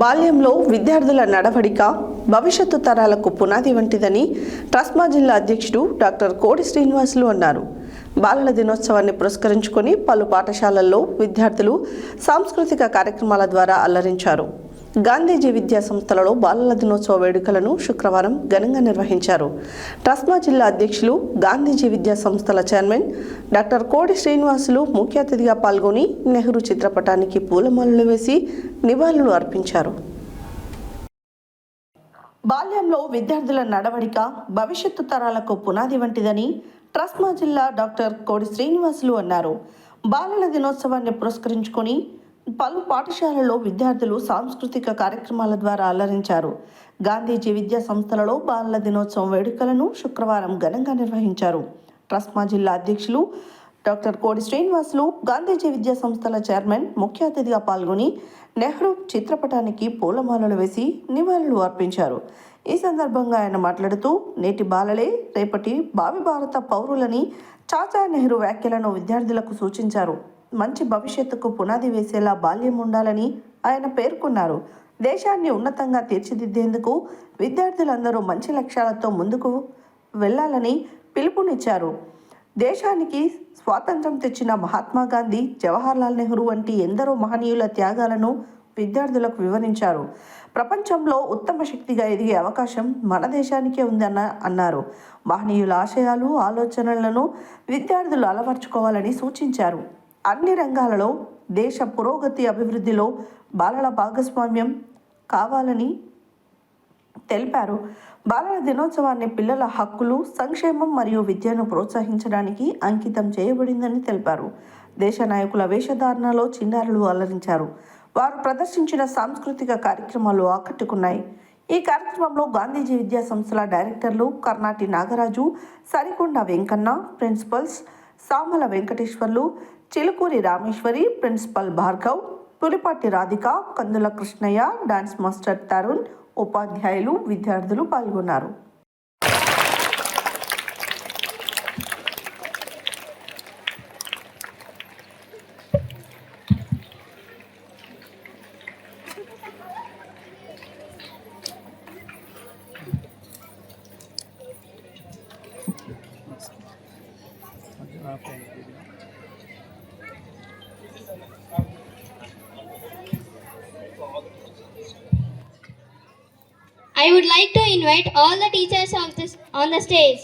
బాల్యంలో విద్యార్థుల నడవడిక భవిష్యత్తు తరాలకు పునాది వంటిదని ట్రస్మా జిల్లా అధ్యక్షుడు డాక్టర్ కోడి శ్రీనివాసులు అన్నారు. బాలల దినోత్సవాన్ని పురస్కరించుకొని పలు పాఠశాలల్లో విద్యార్థులు సాంస్కృతిక కార్యక్రమాల ద్వారా అల్లరించారు గాంధీజీ విద్యా సంస్థలలో బాలల దినోత్సవ వేడుకలను శుక్రవారం ఘనంగా నిర్వహించారు. ట్రస్మా జిల్లా అధ్యక్షులు గాంధీజీ విద్యా సంస్థల చైర్మన్ డాక్టర్ కోడి శ్రీనివాసులు ముఖ్య అతిథిగా పాల్గొని నెహ్రూ చిత్రపటానికి పూలమాలలు వేసి నివాళులు అర్పించారు. బాల్యంలో విద్యార్థుల నడవడిక భవిష్యత్తు తరాలకు పునాది వంటిదని ట్రస్మా జిల్లా డాక్టర్ కోడి శ్రీనివాసులు అన్నారు. బాలల దినోత్సవాన్ని పురస్కరించుకొని పలు పాఠశాలల్లో విద్యార్థులు సాంస్కృతిక కార్యక్రమాల ద్వారా అలరించారు. గాంధీజీ విద్యా సంస్థలలో బాలల దినోత్సవం వేడుకలను శుక్రవారం ఘనంగా నిర్వహించారు. ట్రస్మా జిల్లా అధ్యక్షులు డాక్టర్ కోడి శ్రీనివాసులు గాంధీజీ విద్యా సంస్థల చైర్మన్ ముఖ్య అతిథిగా పాల్గొని నెహ్రూ చిత్రపటానికి పూలమాలలు వేసి నివాళులు అర్పించారు. ఈ సందర్భంగా ఆయన మాట్లాడుతూ నేటి బాలలే రేపటి భావి భారత పౌరులని చాచా నెహ్రూ వ్యాఖ్యలను విద్యార్థులకు సూచించారు. మంచి భవిష్యత్తుకు పునాది వేసేలా బాల్యం ఉండాలని ఆయన పేర్కొన్నారు. దేశాన్ని ఉన్నతంగా తీర్చిదిద్దేందుకు విద్యార్థులందరూ మంచి లక్ష్యాలతో ముందుకు వెళ్ళాలని పిలుపునిచ్చారు. దేశానికి స్వాతంత్రం తెచ్చిన మహాత్మా గాంధీ జవహర్లాల్ నెహ్రూ వంటి ఎందరో మహనీయుల త్యాగాలను విద్యార్థులకు వివరించారు. ప్రపంచంలో ఉత్తమ శక్తిగా ఎదిగే అవకాశం మన దేశానికే ఉందన్న అన్నారు. మహనీయుల ఆశయాలు ఆలోచనలను విద్యార్థులు అలవర్చుకోవాలని సూచించారు. అన్ని రంగాలలో దేశ పురోగతి అభివృద్ధిలో బాలల భాగస్వామ్యం కావాలని తెలిపారు. బాలల దినోత్సవాన్ని పిల్లల హక్కులు సంక్షేమం మరియు విద్యను ప్రోత్సహించడానికి అంకితం చేయబడిందని తెలిపారు. దేశ నాయకుల వేషధారణలో చిన్నారులు అలరించారు. వారు ప్రదర్శించిన సాంస్కృతిక కార్యక్రమాలు ఆకట్టుకున్నాయి. ఈ కార్యక్రమంలో గాంధీజీ విద్యా సంస్థల డైరెక్టర్లు Karnati Nagaraju Sarikonda Venkanna principals Samala Venkateswarlu Chilukuri Rameshwari principal Bhargav Pulipati Radhika Kandula Krishnaiah dance master Tarun ఉపాధ్యాయులు విద్యార్థులు పాల్గొన్నారు. I would like to invite all the teachers of this, on the stage.